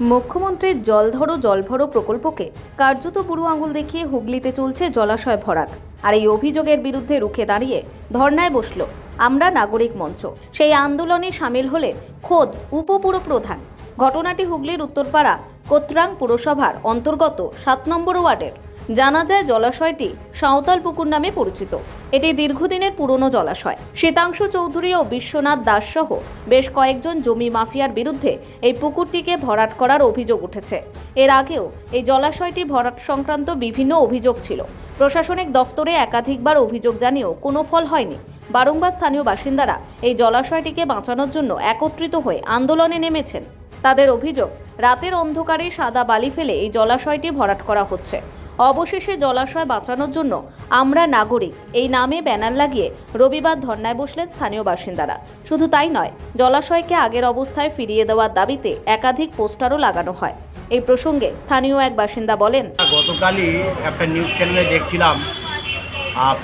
মুখ্যমন্ত্রীর জলধরো জলভরো প্রকল্পকে কার্যত বুড়ো আঙুল দেখিয়ে হুগলিতে চলছে জলাশয় ভরাট। আর এই অভিযোগের বিরুদ্ধে রুখে দাঁড়িয়ে ধর্নায় বসল আমরা নাগরিক মঞ্চ। সেই আন্দোলনে সামিল হলে খোদ উপপুর প্রধান ঘটনাটি হুগলির উত্তরপাড়া কোত্রাং পুরসভার অন্তর্গত সাত নম্বর ওয়ার্ডের জানা যায় জলাশয়টি সাঁওতাল পুকুর নামে পরিচিত। এটি দীর্ঘদিনের পুরনো জলাশয়। শীতাংশু চৌধুরী ও বিশ্বনাথ দাস সহ বেশ কয়েকজন জমি মাফিয়ার বিরুদ্ধে এই পুকুরটিকে ভরাট করার অভিযোগ উঠেছে। এর আগেও এই জলাশয়টি ভরাট সংক্রান্ত বিভিন্ন অভিযোগ ছিল। প্রশাসনিক দফতরে একাধিকবার অভিযোগ জানিয়েও কোনো ফল হয়নি। বারংবার স্থানীয় বাসিন্দারা এই জলাশয়টিকে বাঁচানোর জন্য একত্রিত হয়ে আন্দোলনে নেমেছেন। তাদের অভিযোগ, রাতের অন্ধকারে সাদা বালি ফেলে এই জলাশয়টি ভরাট করা হচ্ছে। অবশেষে জলাশয় বাঁচানোর জন্য আমরা নাগরিক। এই নামে ব্যানার লাগিয়ে রবিবার ধর্নায় বসলেন স্থানীয় বাসিন্দারা। শুধু তাই নয়, জলাশয়কে আগের অবস্থায় ফিরিয়ে দেওয়ার দাবিতে একাধিক পোস্টারও লাগানো হয়। এই প্রসঙ্গে স্থানীয় এক বাসিন্দা বলেন, গতকালই একটা নিউজ চ্যানেলে দেখছিলাম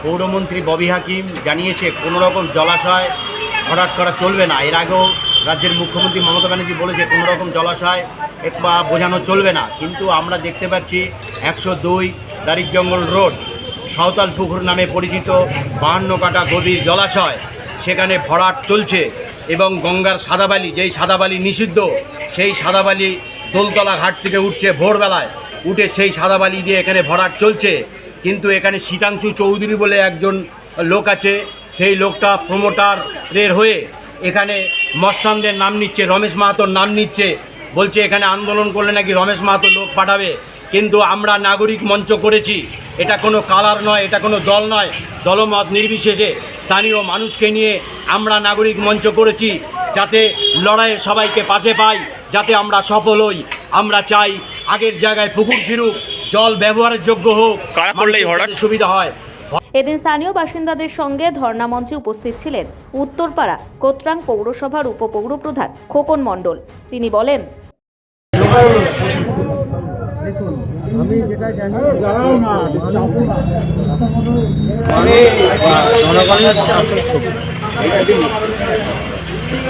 পৌরমন্ত্রী ববি হাকিম জানিয়েছে, কোনো রকম জলাশয় ভরাট করা চলবে না। এর আগেও রাজ্যের মুখ্যমন্ত্রী মমতা ব্যানার্জি বলেছে, কোনো রকম জলাশয় বা বোঝানো চলবে না। কিন্তু আমরা দেখতে পাচ্ছি একশো দুই দারিক জঙ্গল রোড, সাঁওতাল পুকুর নামে পরিচিত বাহান্ন কাটা গভীর জলাশয়। সেখানে ভরাট চলছে এবং গঙ্গার সাদাবালি, যেই সাদাবালি নিষিদ্ধ, সেই সাদাবালি দোলতলা ঘাট থেকে উঠছে ভোরবেলায়। উঠে সেই সাদাবালি দিয়ে এখানে ভরাট চলছে। কিন্তু এখানে শীতাংশু চৌধুরী বলে একজন লোক আছে, সেই লোকটা প্রমোটারের হয়ে এখানে মস্তানদের নাম নিচ্ছে, রমেশ মাহাতোর নাম নিচ্ছে বলছে এখানে আন্দোলন করলে নাকি রমেশ মাহাতো লোক পাঠাবে। কিন্তু আমরা নাগরিক মঞ্চ করেছি। এটা কোনো কালার নয় এটা কোনো দল নয়। দলমত নির্বিশেষে স্থানীয় মানুষকে নিয়ে আমরা নাগরিক মঞ্চ করেছি যাতে লড়াইয়ে সবাইকে পাশে পাই যাতে আমরা সফল হই। আমরা চাই আগের জায়গায় পুকুর ফিরুক জল ব্যবহারের যোগ্য হোক। সুবিধা হয়। এদিন স্থানীয় বাসিন্দাদের সঙ্গে ধর্ণা মঞ্চে উপস্থিত ছিলেন উত্তরপাড়া কোত্রাং পৌরসভার উপপৌরপ্রধান খোকন মণ্ডল। তিনি বলেন আমি জনগণই হচ্ছে আসল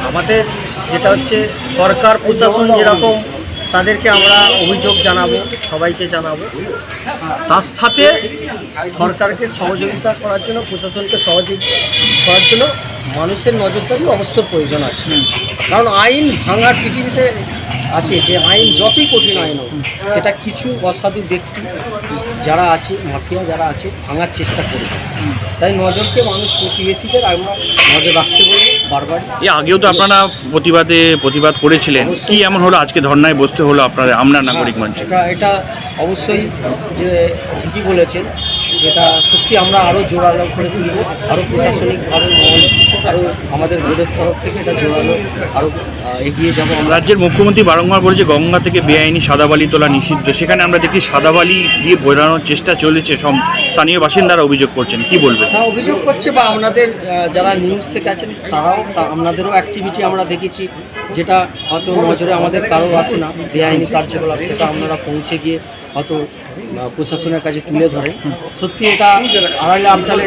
আমাদের যেটা হচ্ছে সরকার প্রশাসন যেরকম, তাদেরকে আমরা অভিযোগ জানাব, সবাইকে জানাব। তার সাথে সরকারকে সহযোগিতা করার জন্য, প্রশাসনকে সহযোগিতা করার জন্য মানুষের নজরদারি অবশ্যই প্রয়োজন আছে। কারণ আইন ভাঙার পৃথিবীতে আছে যে আইন যতই কঠিন আইন হোক সেটা কিছু অসাধু ব্যক্তি যারা আছে মাফিয়া যারা আছে ভাঙার চেষ্টা করবে। তাই নজরকে মানুষ প্রতিবেশীদের আমরা নজর রাখতে বলব বারবার। এর আগেও তো আপনারা প্রতিবাদে প্রতিবাদ করেছিলেন। কি এমন হলো? আজকে ধর্নায় বসতে হলো আপনারা আমরা নাগরিক মঞ্চ? এটা এটা অবশ্যই যে ঠিকই বলেছেন যেটা সত্যি আমরা আরও জোরালো করে তুলব আরও প্রশাসনিকভাবে আরও আমাদের বোর্ডের তরফ থেকে এটা জোরালো আরও এগিয়ে যাব। রাজ্যের মুখ্যমন্ত্রী বারংবার বলেছে গঙ্গা থেকে বেআইনি সাদাবালি তোলা নিষিদ্ধ। সেখানে আমরা দেখি সাদাবালি দিয়ে বোঝানোর চেষ্টা চলেছে সব স্থানীয় বাসিন্দারা অভিযোগ করছেন। কি বলবেন? তারা অভিযোগ করছে বা আপনাদের যারা নিউজ থেকে আছেন তারাও তা আপনাদেরও অ্যাক্টিভিটি আমরা দেখেছি যেটা হয়তো নজরে আমাদের কারও আসে না বেআইনি কার্যকলাপ সেটা আপনারা পৌঁছে গিয়ে হয়তো প্রশাসনের কাছে তুলে ধরে। সত্যি এটা আড়ালে আমটালে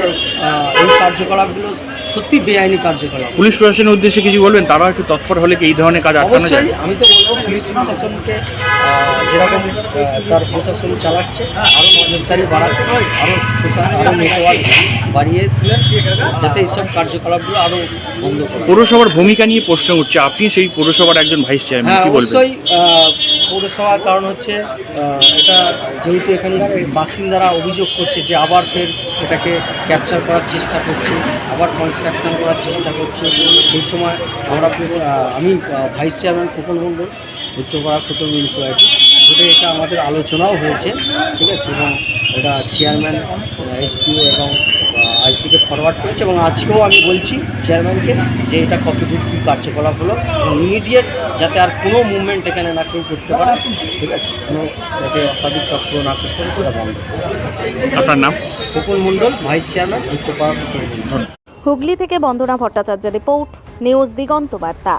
এই কার্যকলাপগুলো সত্যি বেআইনি কার্যকলাপ। পুলিশ প্রশাসনের উদ্দেশ্যে কিছু বলবেন? তারা একটু তৎপর হলে কি এই ধরনের কাজ আটকানো যায়? আমি তো বলব পুলিশ প্রশাসনকে যেরকম তার প্রশাসন চালাচ্ছে আরও নজরদারি বাড়াতে আরও আরও নেটওয়ার্ক বাড়িয়ে দিলেন যাতে এইসব কার্যকলাপগুলো আরও বন্ধ করে পৌরসভার ভূমিকা নিয়ে প্রশ্ন উঠছে। আপনি সেই পৌরসভার একজন ভাইস চেয়ারম্যান কি বলবেন? অবশ্যই পৌরসভার কারণ হচ্ছে এটা যেহেতু এখানকার বাসিন্দারা অভিযোগ করছে যে আবার ফের এটাকে ক্যাপচার করার চেষ্টা করছে, আবার কনস্ট্রাকশন করার চেষ্টা করছে। সেই সময় আমরা আমি vice chairman Khokon Mondal, Uttarpara Khokon municipality যেটা এটা আমাদের আলোচনাও হয়েছে, ঠিক আছে? এবং এটা চেয়ারম্যান এসটিও এবং আইসিকে ফরওয়ার্ড করেছে এবং আজকেও আমি বলছি চেয়ারম্যানকে যে এটা কতদূর কী কার্যকলাপ হলো ইমিডিয়েট যাতে আর কোনো মুভমেন্ট এখানে না কেউ করতে পারে ঠিক আছে? কোনো যাতে অস্বাভাবিক চক্র না করতে পারে সেটা বন্ধ। আপনার নাম? খোকন মণ্ডল ভাইস চেয়ারম্যান উত্তরপাড়া হুগলি থেকে বন্দনা ভট্টাচার্যের রিপোর্ট নিউজ দিগন্ত বার্তা।